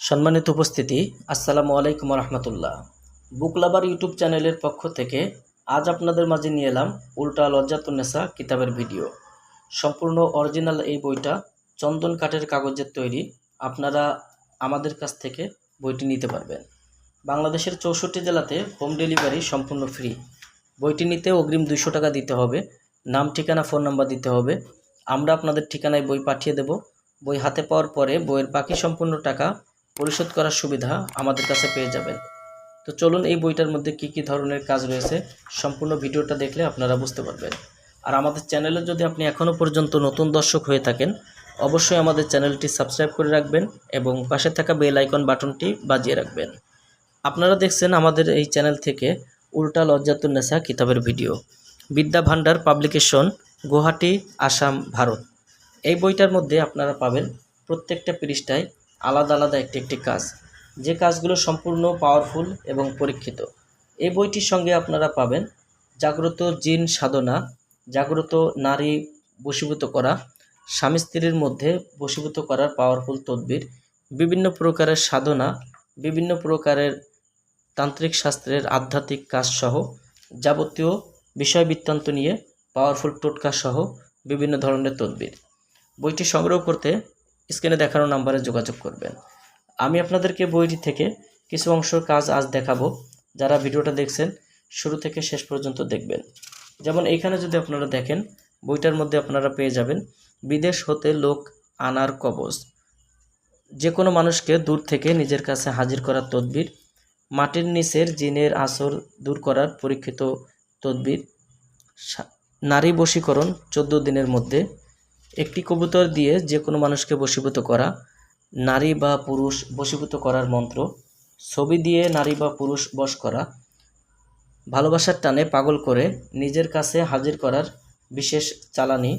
সম্মানিত উপস্থিতি, আসসালামু আলাইকুম রহমতুল্লাহ বুক লাভার ইউটিউব চ্যানেলের পক্ষ থেকে আজ আপনাদের মাঝে নিয়ে এলাম উল্টা লজ্জাতুন্নেসা কিতাবের ভিডিও। সম্পূর্ণ অরিজিনাল এই বইটা চন্দন কাঠের কাগজের তৈরি। আপনারা আমাদের কাছ থেকে বইটি নিতে পারবেন। বাংলাদেশের চৌষট্টি জেলাতে হোম ডেলিভারি সম্পূর্ণ ফ্রি। বইটি নিতে অগ্রিম দুইশো টাকা দিতে হবে। নাম, ঠিকানা, ফোন নাম্বার দিতে হবে। আমরা আপনাদের ঠিকানায় বই পাঠিয়ে দেব। বই হাতে পাওয়ার পরে বইয়ের বাকি সম্পূর্ণ টাকা পরিশোধ করার সুবিধা আমাদের কাছে পেয়ে যাবেন। তো চলুন এই বইটার মধ্যে কি কি ধরনের কাজ রয়েছে, সম্পূর্ণ ভিডিওটা দেখলে আপনারা বুঝতে পারবেন। আর আমাদের চ্যানেলে যদি আপনি এখনও পর্যন্ত নতুন দর্শক হয়ে থাকেন, অবশ্যই আমাদের চ্যানেলটি সাবস্ক্রাইব করে রাখবেন এবং পাশে থাকা বেল আইকন বাটনটি বাজিয়ে রাখবেন। আপনারা দেখছেন আমাদের এই চ্যানেল থেকে উল্টা লজ্জাতুন্নেসা কিতাবের ভিডিও। বিদ্যা ভান্ডার পাবলিকেশন, গুয়াহাটি, আসাম, ভারত। এই বইটার মধ্যে আপনারা পাবেন প্রত্যেকটা পৃষ্ঠায় আলাদা আলাদা একটি একটি কাজ। যে কাজগুলো সম্পূর্ণ পাওয়ারফুল এবং পরীক্ষিত। এই বইটির সঙ্গে আপনারা পাবেন জাগ্রত জিন সাধনা, জাগ্রত নারী বশীভূত করা, স্বামী স্ত্রীর মধ্যে বশীভূত করার পাওয়ারফুল তদবির, বিভিন্ন প্রকারের সাধনা, বিভিন্ন প্রকারের তান্ত্রিক শাস্ত্রের আধ্যাত্মিক কাজসহ যাবতীয় বিষয় বৃত্তান্ত নিয়ে পাওয়ারফুল টোটকা সহ বিভিন্ন ধরনের তদবির। বইটি সংগ্রহ করতে স্ক্রিনে দেখানো নাম্বারে যোগাযোগ করবেন। আমি আপনাদেরকে বইটি থেকে কিছু অংশের কাজ আজ দেখাবো, যারা ভিডিওটা দেখছেন, শুরু থেকে শেষ পর্যন্ত দেখবেন। যেমন এইখানে যদি আপনারা দেখেন, বইটার মধ্যে আপনারা পেয়ে যাবেন, বিদেশ হতে লোক আনার কবজ। যে কোনো মানুষকে দূর থেকে নিজের কাছে হাজির করার তদবির, মাটির নিচের জিনের আসর দূর করার পরীক্ষিত তদবির নারী বশীকরণ চোদ্দ দিনের মধ্যে একটি কবুতর দিয়ে যে কোনো মানুষকে বশীভূত করা, নারী বা পুরুষ বশীভূত করার মন্ত্র, ছবি দিয়ে নারী বা পুরুষ বশ করা, ভালোবাসার টানে পাগল করে নিজের কাছে হাজির করার বিশেষ চালানি,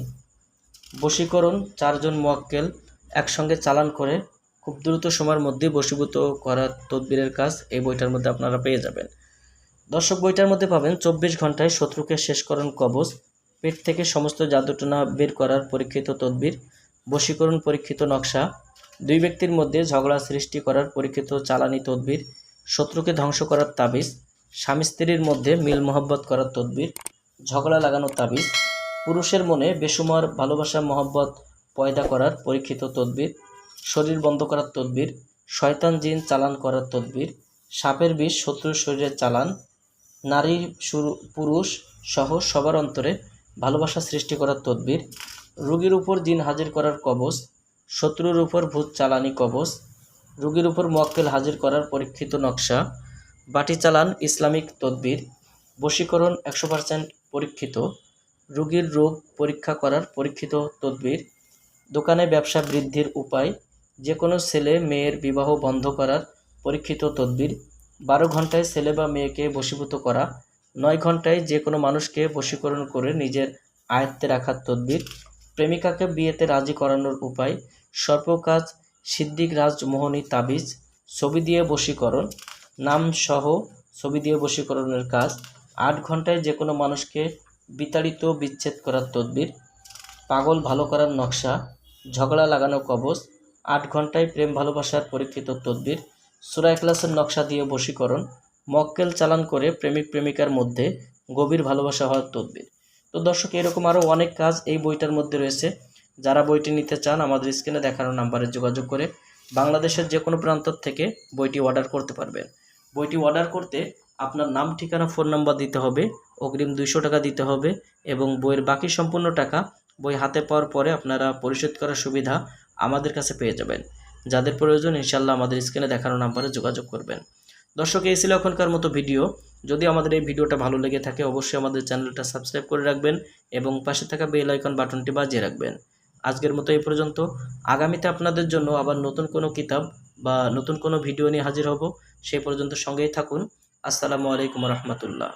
বশীকরণ চারজন মোয়াক্কেল একসঙ্গে চালান করে খুব দ্রুত সময়ের মধ্যে বশীভূত করার তদবিরের কাজ এই বইটার মধ্যে আপনারা পেয়ে যাবেন। দর্শক বইটার মধ্যে পাবেন চব্বিশ ঘন্টায় শত্রুকে শেষকরণ কবচ পেট থেকে সমস্ত জাদুটনা বের করার পরীক্ষিত তদবির, বশীকরণ পরীক্ষিত নকশা, দুই ব্যক্তির মধ্যে ঝগড়া সৃষ্টি করার পরীক্ষিত চালানি তদবির, শত্রুকে ধ্বংস করার তাবিজ, স্বামী স্ত্রীর মধ্যে মিল মহব্বত করার তদবির, ঝগড়া লাগানোর তাবিজ, পুরুষের মনে বেসুমার ভালোবাসা মহব্বত পয়দা করার পরীক্ষিত তদবির, শরীর বন্ধ করার তদবির, শয়তান জিন চালান করার তদবির, সাপের বিষ শত্রুর শরীরে চালান, নারী পুরুষ সহ সবার অন্তরে ভালোবাসা সৃষ্টি করার তদবির, রোগীর উপর জিন হাজির করার কবচ, শত্রুর উপর ভূত চালানি কবচ, রোগীর উপর মক্কেল হাজির করার পরীক্ষিত নকশা, বাটি চালান ইসলামিক তদবির, বশীকরণ একশো পার্সেন্ট পরীক্ষিত, রোগীর রোগ পরীক্ষা করার পরীক্ষিত তদবির, দোকানে ব্যবসা বৃদ্ধির উপায় যে কোনো ছেলে মেয়ের বিবাহ বন্ধ করার পরীক্ষিত তদবির, বারো ঘন্টায় ছেলে বা মেয়েকে বশীভূত করা নয় ঘন্টায় যে কোনো মানুষকে বশীকরণ করে নিজের আয়ত্তে রাখার তদবির, প্রেমিকাকে বিয়েতে রাজি করানোর উপায়, সর্পকাজ সিদ্দিক রাজমোহনী তাবিজ, ছবি দিয়ে বশীকরণ নাম সহ ছবি দিয়ে বশীকরণের কাজ, আট ঘন্টায় যে কোনো মানুষকে বিতাড়িত বিচ্ছেদ করার তদবির, পাগল ভালো করার নকশা, ঝগড়া লাগানো কবচ, আট ঘন্টায় প্রেম ভালোবাসার পরীক্ষিত তদবির, সুরা এখলাসের নকশা দিয়ে বশীকরণ মক্কেল চালান করে প্রেমিক প্রেমিকার মধ্যে গভীর ভালোবাসা হওয়ার তদবির। তো দর্শক, এরকম আরও অনেক কাজ এই বইটার মধ্যে রয়েছে। যারা বইটি নিতে চান, আমাদের স্ক্রিনে দেখানো নাম্বারে যোগাযোগ করে বাংলাদেশের যে কোনো প্রান্ত থেকে বইটি অর্ডার করতে পারবেন। বইটি অর্ডার করতে আপনার নাম, ঠিকানা, ফোন নাম্বার দিতে হবে, অগ্রিম দুইশো টাকা দিতে হবে এবং বইয়ের বাকি সম্পূর্ণ টাকা বই হাতে পাওয়ার পরে আপনারা পরিশোধ করার সুবিধা আমাদের কাছে পেয়ে যাবেন। যাদের প্রয়োজন ইনশাল্লাহ আমাদের স্ক্রিনে দেখানো নাম্বারে যোগাযোগ করবেন। দর্শক, এই ছিল এখনকার মতো ভিডিও। যদি আমাদের এই ভিডিওটা ভালো লেগে থাকে, অবশ্যই আমাদের চ্যানেলটা সাবস্ক্রাইব করে রাখবেন এবং পাশে থাকা বেল আইকন বাটনটি বাজিয়ে রাখবেন। আজকের মতো এই পর্যন্ত। আগামীতে আপনাদের জন্য আবার নতুন কোনো কিতাব বা নতুন কোনো ভিডিও নিয়ে হাজির হব। সেই পর্যন্ত সঙ্গেই থাকুন। আসসালামু আলাইকুম রহমতুল্লাহ।